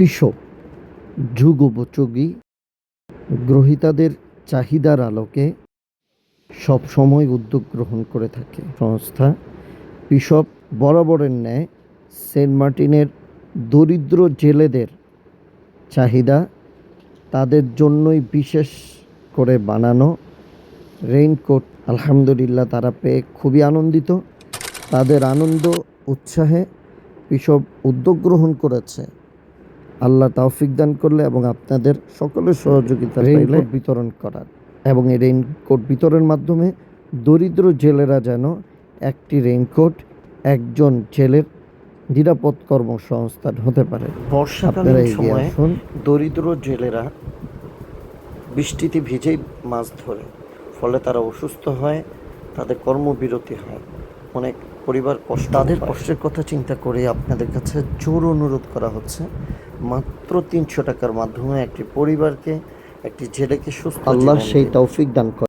পিসব যুগোপযোগী গ্রহীতাদের চাহিদার আলোকে সবসময় উদ্যোগ গ্রহণ করে থাকে। সংস্থা পিসব বরাবরের ন্যায় সেন্ট মার্টিনের দরিদ্র জেলেদের চাহিদা তাদের জন্যই বিশেষ করে বানানো। রেইনকোট, আলহামদুলিল্লাহ, তারা পেয়ে খুবই আনন্দিত। তাদের আনন্দ, উৎসাহে পিসব উদ্যোগ গ্রহণ করেছে। আল্লাহ তাওফিক দান করলে এবং আপনাদের সকলের সহযোগিতা রেইনকোট বিতরণ করার এবং এই রেইনকোট বিতরণের মাধ্যমে দরিদ্র জেলেরা যেন একটি রেইনকোট একজন জেলের নিরাপদ কর্মসংস্থান হতে পারে। এগিয়ে সময়ে দরিদ্র জেলেরা বৃষ্টিতে ভিজেই মাছ ধরে ফলে তারা অসুস্থ হয় তাদের কর্মবিরতি হয়। অনেক পরিবার কষ্ট তাদের কষ্টের কথা চিন্তা করে আপনাদের কাছে জোর অনুরোধ করা হচ্ছে। মাত্র তিনশো টাকার মাধ্যমে একটি পরিবারকে একটি ছেলেকে সুস্থ আল্লাহ সেই। তৌফিক দান করে।